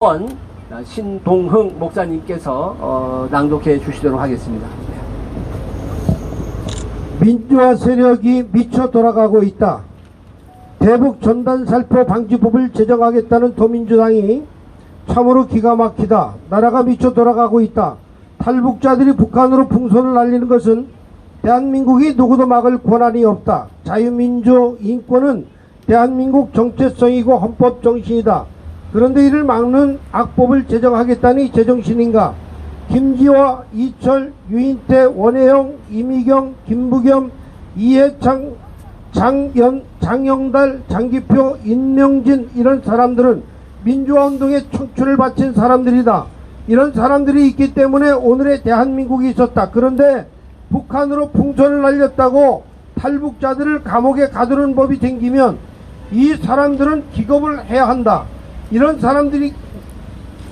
원 신동흥 목사님께서 어, 낭독해 주시도록 하겠습니다. 민주화 세력이 미쳐 돌아가고 있다. 대북 전단 살포 방지법을 제정하겠다는 더민주당이 참으로 기가 막히다. 나라가 미쳐 돌아가고 있다. 탈북자들이 북한으로 풍선을 날리는 것은 대한민국이 누구도 막을 권한이 없다. 자유민주 인권은 대한민국 정체성이고 헌법 정신이다. 그런데 이를 막는 악법을 제정하겠다니 제정신인가? 김지화, 이철, 유인태, 원혜영, 이미경, 김부겸, 이해창, 장연, 장영달, 장기표, 인명진 이런 사람들은 민주화 운동에 청춘을 바친 사람들이다. 이런 사람들이 있기 때문에 오늘의 대한민국이 있었다. 그런데 북한으로 풍선을 날렸다고 탈북자들을 감옥에 가두는 법이 생기면 이 사람들은 기겁을 해야 한다. 이런 사람들이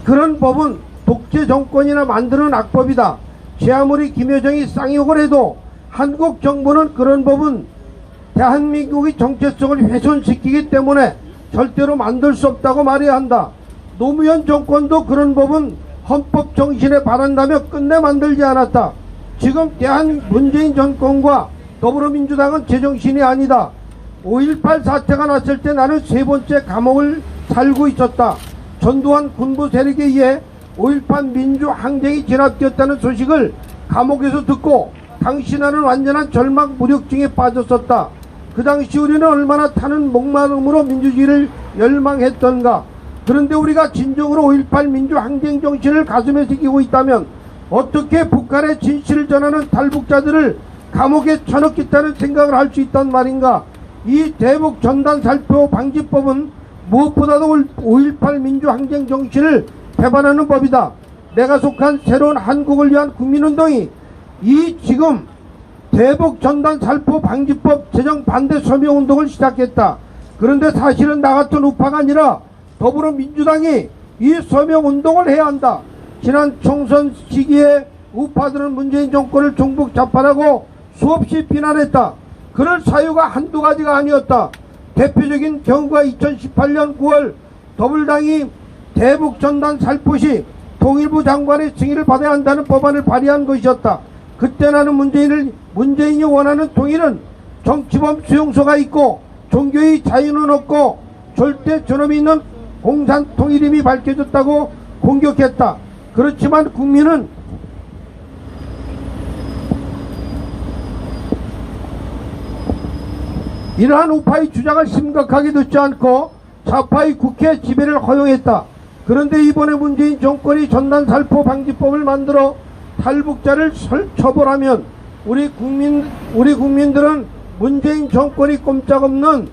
그런 법은 독재 정권이나 만드는 악법이다. 제 아무리 김여정이 쌍욕을 해도 한국 정부는 그런 법은 대한민국의 정체성을 훼손시키기 때문에 절대로 만들 수 없다고 말해야 한다. 노무현 정권도 그런 법은 헌법 정신에 바란다며 끝내 만들지 않았다. 지금 대한 문재인 정권과 더불어민주당은 제정신이 아니다. 5.18 사태가 났을 때 나는 세 번째 감옥을 살고 있었다. 전두환 군부 세력에 의해 5.18 민주 항쟁이 진압되었다는 소식을 감옥에서 듣고 당시 나는 완전한 절망 무력증에 빠졌었다. 그 당시 우리는 얼마나 타는 목마름으로 민주주의를 열망했던가. 그런데 우리가 진정으로 5.18 민주 항쟁 정신을 가슴에 새기고 있다면 어떻게 북한의 진실을 전하는 탈북자들을 감옥에 쳐넣겠다는 생각을 할 수 있단 말인가? 이 대북 전단 살포 방지법은 무엇보다도 5.18 민주항쟁 정신을 배반하는 법이다. 내가 속한 새로운 한국을 위한 국민운동이 이 지금 대북 전단 살포 방지법 제정 반대 서명 운동을 시작했다. 그런데 사실은 나 같은 우파가 아니라 더불어민주당이 이 서명 운동을 해야 한다. 지난 총선 시기에 우파들은 문재인 정권을 종북 좌파라고 수없이 비난했다. 그럴 사유가 한두 가지가 아니었다. 대표적인 경우가 2018년 9월 더불당이 대북 전단 살포시 통일부 장관의 승인을 받아야 한다는 법안을 발의한 것이었다. 그때 나는 문재인을 문재인이 원하는 통일은 정치범 수용소가 있고 종교의 자유는 없고 절대 존엄이 있는 공산 통일임이 밝혀졌다고 공격했다. 그렇지만 국민은 이러한 우파의 주장을 심각하게 듣지 않고 좌파의 국회 지배를 허용했다. 그런데 이번에 문재인 정권이 전단 살포 방지법을 만들어 탈북자를 설- 처벌하면 우리 국민 우리 국민들은 문재인 정권이 꼼짝없는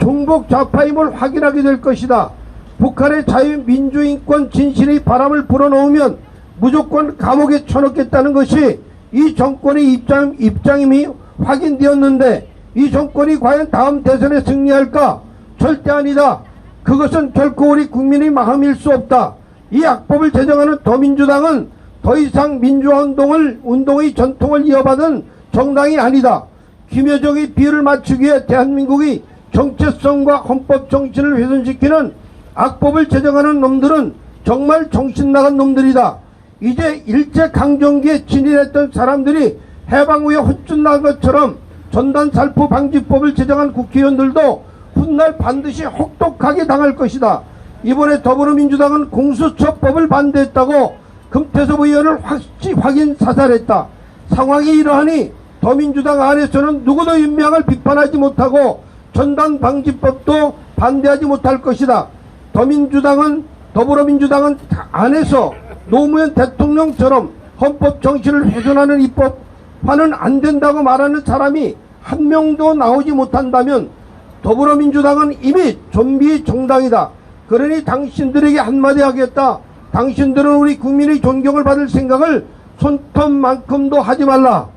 종북 좌파임을 확인하게 될 것이다. 북한의 자유민주인권 진실의 바람을 불어넣으면 무조건 감옥에 쳐넣겠다는 것이 이 정권의 입장, 입장임이 확인되었는데 이 정권이 과연 다음 대선에 승리할까? 절대 아니다. 그것은 결코 우리 국민의 마음일 수 없다. 이 악법을 제정하는 더민주당은 더 이상 민주화 운동을, 운동의 전통을 이어받은 정당이 아니다. 김여정의 비를 맞추기 위해 대한민국의 정체성과 헌법 정신을 훼손시키는 악법을 제정하는 놈들은 정말 정신 나간 놈들이다. 이제 일제 강점기에 진일했던 사람들이 해방 후에 헛준난 것처럼 전단 살포 방지법을 제정한 국회의원들도 훗날 반드시 혹독하게 당할 것이다. 이번에 더불어민주당은 공수처법을 반대했다고 금태섭 의원을 확시 확인 사살했다. 상황이 이러하니 더민주당 안에서는 누구도 윤명을 비판하지 못하고 전단 방지법도 반대하지 못할 것이다. 더민주당은 더불어민주당은 안에서 노무현 대통령처럼 헌법 정신을 훼손하는 입법 화는 안 된다고 말하는 사람이 한 명도 나오지 못한다면 더불어민주당은 이미 좀비 정당이다. 그러니 당신들에게 한마디 하겠다. 당신들은 우리 국민의 존경을 받을 생각을 손톱만큼도 하지 말라.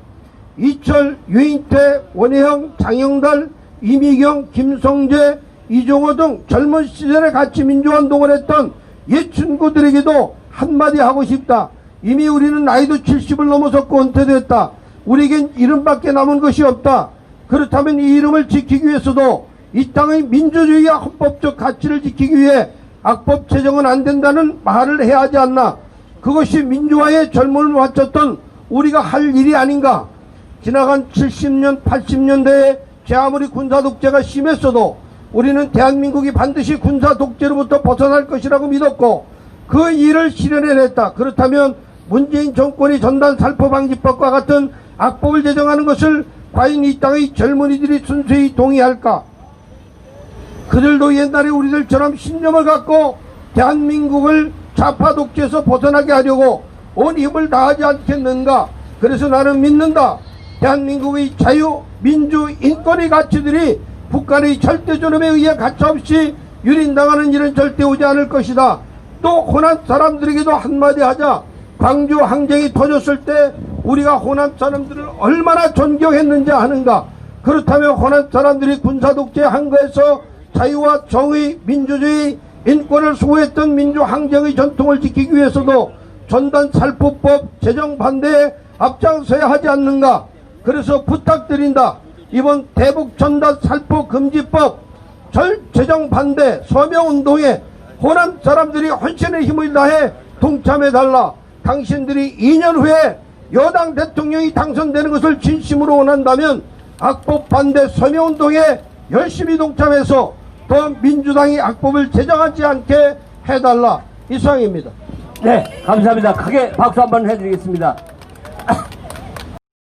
이철, 유인태, 원혜영, 장영달, 이미경, 김성재, 이종호 등 젊은 시절에 같이 민주화운동을 했던 옛 친구들에게도 한마디 하고 싶다. 이미 우리는 나이도 70을 넘어섰고 은퇴됐다. 우리에겐 이름밖에 남은 것이 없다. 그렇다면 이 이름을 지키기 위해서도 이 땅의 민주주의와 헌법적 가치를 지키기 위해 악법 제정은 안 된다는 말을 해야 하지 않나. 그것이 민주화의 젊음을 바쳤던 우리가 할 일이 아닌가. 지나간 70년, 80년대에 제 아무리 군사 독재가 심했어도 우리는 대한민국이 반드시 군사 독재로부터 벗어날 것이라고 믿었고 그 일을 실현해냈다. 그렇다면 문재인 정권이 전단 살포 방지법과 같은 악법을 제정하는 것을 과연 이 땅의 젊은이들이 순수히 동의할까? 그들도 옛날에 우리들처럼 신념을 갖고 대한민국을 좌파 독재에서 벗어나게 하려고 온 힘을 다하지 않겠는가? 그래서 나는 믿는다. 대한민국의 자유, 민주, 인권의 가치들이 북한의 절대 존엄에 의해 가차없이 유린당하는 일은 절대 오지 않을 것이다. 또 호남 사람들에게도 한마디 하자. 광주 항쟁이 터졌을 때 우리가 호남 사람들을 얼마나 존경했는지 아는가? 그렇다면 호남 사람들이 군사독재 한 거에서 자유와 정의, 민주주의, 인권을 수호했던 민주항쟁의 전통을 지키기 위해서도 전단 살포법 제정 반대에 앞장서야 하지 않는가? 그래서 부탁드린다. 이번 대북 전단 살포 금지법 절 제정 반대 서명 운동에 호남 사람들이 헌신의 힘을 다해 동참해 달라. 당신들이 2년 후에 여당 대통령이 당선되는 것을 진심으로 원한다면 악법 반대 서명 운동에 열심히 동참해서 더 민주당이 악법을 제정하지 않게 해달라. 이상입니다. 네, 감사합니다. 크게 박수 한번 해드리겠습니다.